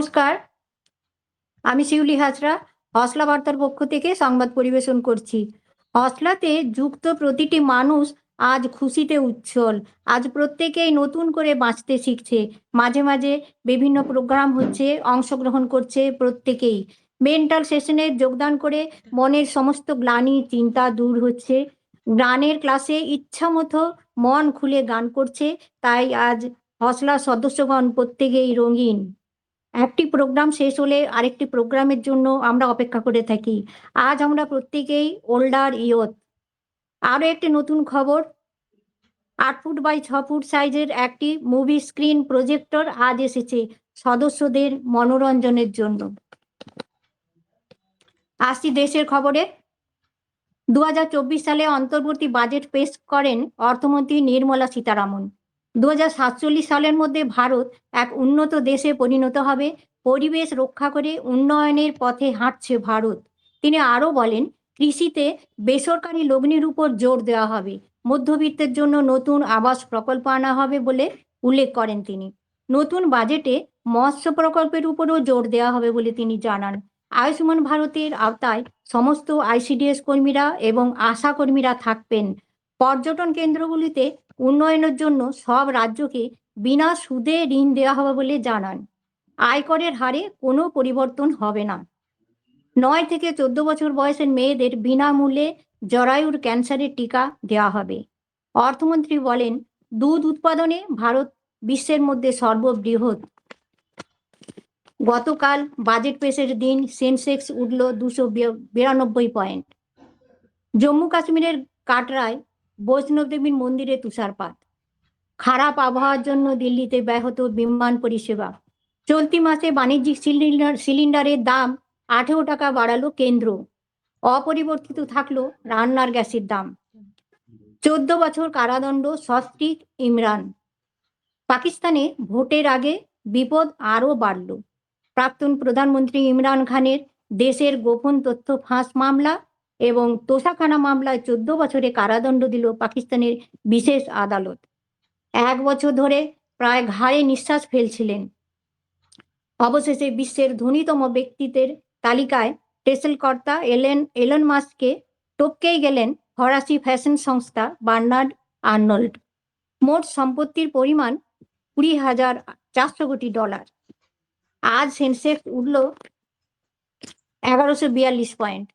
নমস্কার। আমি শিউলি হাজরা, হসলা বার্তার পক্ষ থেকে সংবাদ পরিবেশন করছি। হসলাতে যুক্ত প্রতিটি মানুষ আজ খুশিতে উচ্ছল। আজ প্রত্যেকেই নতুন করে বাঁচতে শিখছে। মাঝে মাঝে বিভিন্ন প্রোগ্রাম হচ্ছে, অংশগ্রহণ করছে প্রত্যেকেই। মেন্টাল সেশনে যোগদান করে মনের সমস্ত গ্লানি, চিন্তা দূর হচ্ছে। গানের ক্লাসে ইচ্ছা মতো মন খুলে গান করছে, তাই আজ হসলার সদস্যগণ প্রত্যেকেই রঙিন। একটি প্রোগ্রাম শেষ হলে আরেকটি প্রোগ্রামের জন্য আমরা অপেক্ষা করে থাকি। আজ আমরা প্রত্যেকেই ওল্ডার ইয়ত আরও একটি নতুন খবর। আট ফুট বাই ছ ফুট সাইজের একটি মুভি স্ক্রিন প্রজেক্টর আজ এসেছে সদস্যদের মনোরঞ্জনের জন্য। আসছি দেশের খবরে। দু হাজার চব্বিশ সালে অন্তর্বর্তী বাজেট পেশ করেন অর্থমন্ত্রী নির্মলা সীতারামন। দু হাজার সাতচল্লিশ সালের মধ্যে ভারত এক উন্নত দেশে পরিণত হবে। পরিবেশ রক্ষা করে উন্নয়নের পথে হাঁটছে ভারত। তিনি আরও বলেন, কৃষিতে বেসরকারি লগ্নির উপর জোর দেওয়া হবে। মধ্যবিত্তের জন্য নতুন আবাস প্রকল্প আনা হবে বলে উল্লেখ করেন তিনি। নতুন বাজেটে মৎস্য প্রকল্পের উপরও জোর দেওয়া হবে বলে তিনি জানান। আয়ুষ্মান ভারতের আওতায় সমস্ত আইসিডিএস কর্মীরা এবং আশা কর্মীরা থাকবেন। পর্যটন কেন্দ্রগুলিতে উন্নয়নের জন্য সব রাজ্যকে বিনা সুদে ঋণ দেওয়া হবে বলে জানান। আয়করের হারে কোনো পরিবর্তন হবে না। নয় থেকে চোদ্দ বছর বয়সের মেয়েদের বিনামূল্যে জরায়ুর ক্যান্সারের টিকা দেওয়া হবে। অর্থমন্ত্রী বলেন, দুধ উৎপাদনে ভারত বিশ্বের মধ্যে সর্ববৃহৎ। গতকাল বাজেট পেশের দিন সেন্সেক্স উঠল দুশো বিরানব্বই পয়েন্ট। জম্মু কাশ্মীরের কাটরায় বৈষ্ণব দেবীর মন্দিরে তুষারপাত। খারাপ আবহাওয়ার জন্য দিল্লিতে ব্যাহত বিমান পরিষেবা। চলতি মাসে বাণিজ্যিক সিলিন্ডার, সিলিন্ডারের দাম আঠেরো টাকা বাড়ালো কেন্দ্র। অপরিবর্তিত থাকল রান্নার গ্যাসের দাম। চোদ্দ বছর কারাদণ্ড, সস্ত্রিক ইমরান। পাকিস্তানে ভোটের আগে বিপদ আরও বাড়ল। প্রাক্তন প্রধানমন্ত্রী ইমরান খানের দেশের গোপন তথ্য ফাঁস মামলা এবং তোষাখানা মামলায় চোদ্দ বছরে কারাদণ্ড দিল পাকিস্তানের বিশেষ আদালত। এক বছর ধরে প্রায় ঘাড়ে নিঃশ্বাস ফেলছিলেন। অবশেষে বিশ্বের ধনীতম ব্যক্তিদের তালিকায় টেসেলকর্তা এলেন, এলন মাস্ককে টপকেই গেলেন ফরাসি ফ্যাশন সংস্থা বার্নার্ড আর্নল্ড। মোট সম্পত্তির পরিমাণ কুড়ি হাজার চারশো কোটি ডলার। আজ সেন্সেক্স উঠল এগারোশো বিয়াল্লিশ পয়েন্ট।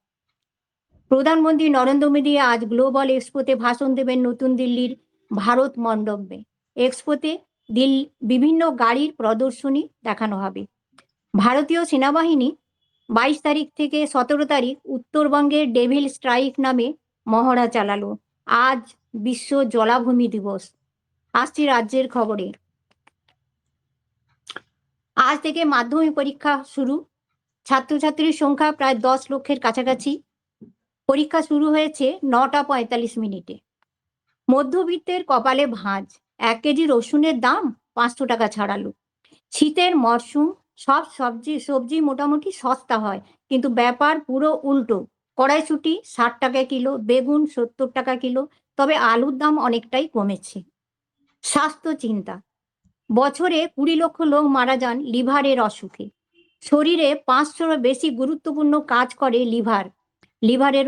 প্রধানমন্ত্রী নরেন্দ্র মোদী আজ গ্লোবাল এক্সপোতে ভাষণ দেবেন নতুন দিল্লির ভারত মণ্ডপে। এক্সপোতে দিল, বিভিন্ন গাড়ির প্রদর্শনী দেখানো হবে। ভারতীয় সেনাবাহিনী বাইশ তারিখ থেকে সতেরো তারিখ উত্তরবঙ্গের ডেভিল স্ট্রাইক নামে মহড়া চালালো। আজ বিশ্ব জলাভূমি দিবস। আসছি রাজ্যের খবরে। আজ থেকে মাধ্যমিক পরীক্ষা শুরু। ছাত্রছাত্রীর সংখ্যা প্রায় দশ লক্ষের কাছাকাছি। পরীক্ষা শুরু হয়েছে নটা পঁয়তাল্লিশ মিনিটে। মধ্যবিত্তের কপালে ভাঁজ, এক কেজি রসুনের দাম পাঁচশো টাকা ছাড়ালো। শীতের মরশুম, সব সবজি সবজি মোটামুটি সস্তা হয়, কিন্তু ব্যাপার পুরো উল্টো। কড়াইশুটি ষাট টাকা কিলো, বেগুন সত্তর টাকা কিলো, তবে আলুর দাম অনেকটাই কমেছে। স্বাস্থ্য চিন্তা। বছরে কুড়ি লক্ষ লোক মারা যান লিভারের অসুখে। শরীরে পাঁচশোর বেশি গুরুত্বপূর্ণ কাজ করে লিভার। লিভারের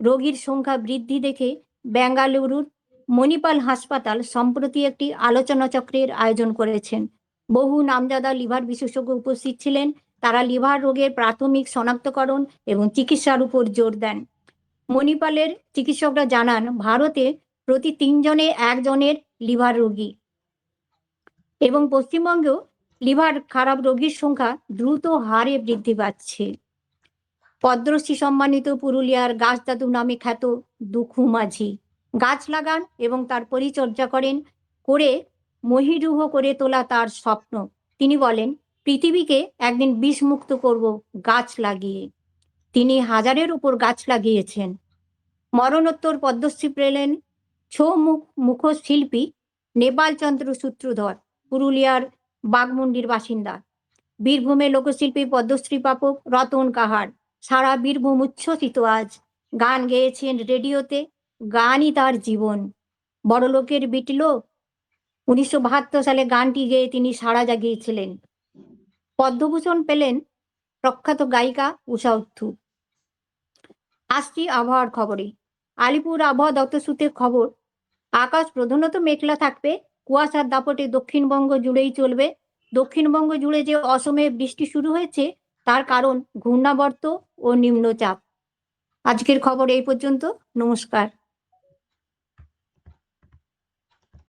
রোগীর সংখ্যা বৃদ্ধি দেখে বেঙ্গালুরুর মণিপাল হাসপাতাল সম্প্রতি একটি আলোচনা চক্রের আয়োজন করেছেন। বহু নামজাদা লিভার বিশেষজ্ঞ উপস্থিত ছিলেন। তারা লিভার রোগের প্রাথমিক শনাক্তকরণ এবং চিকিৎসার উপর জোর দেন। মণিপালের চিকিৎসকরা জানান, ভারতে প্রতি তিনজনে একজনের লিভার রোগী এবং পশ্চিমবঙ্গেও লিভার খারাপ রোগীর সংখ্যা দ্রুত হারে বৃদ্ধি পাচ্ছে। পদ্মশ্রী সম্মানিত পুরুলিয়ার গাছ দাদু নামে খ্যাত দুখু মাঝি গাছ লাগান এবং তার পরিচর্যা করেন, করে মহিরুহ করে তোলা তার স্বপ্ন। তিনি বলেন, পৃথিবীকে একদিন বিষমুক্ত করব গাছ লাগিয়ে। তিনি হাজারের উপর গাছ লাগিয়েছেন। মরণোত্তর পদ্মশ্রী পেলেন ছৌ মুখ মুখশিল্পী নেপালচন্দ্র সূত্রধর, পুরুলিয়ার বাগমুন্ডির বাসিন্দা। বীরভূমে লোকশিল্পী পদ্মশ্রী প্রাপক রতন কাহার। সারা বীরভূম উচ্ছ্বসিত আজ। গান গেয়েছেন রেডিওতে, গানই তার জীবন। বড়লোকের বিটলো উনিশশো বাহাত্তর সালে গানটি গেয়ে তিনি সাড়া জাগিয়েছিলেন। পদ্মভূষণ পেলেন প্রখ্যাত গায়িকা উষা উত্থু আসছি আবহাওয়ার খবরে। আলিপুর আবহাওয়া দপ্তর সূত্রের খবর, আকাশ প্রধানত মেঘলা থাকবে। কুয়াশার দাপটে দক্ষিণবঙ্গ জুড়েই চলবে। দক্ষিণবঙ্গ জুড়ে যে অসমে বৃষ্টি শুরু হয়েছে, তার কারণ ঘূর্ণাবর্ত ও নিম্নচাপ। আজকের খবর এই পর্যন্ত। নমস্কার।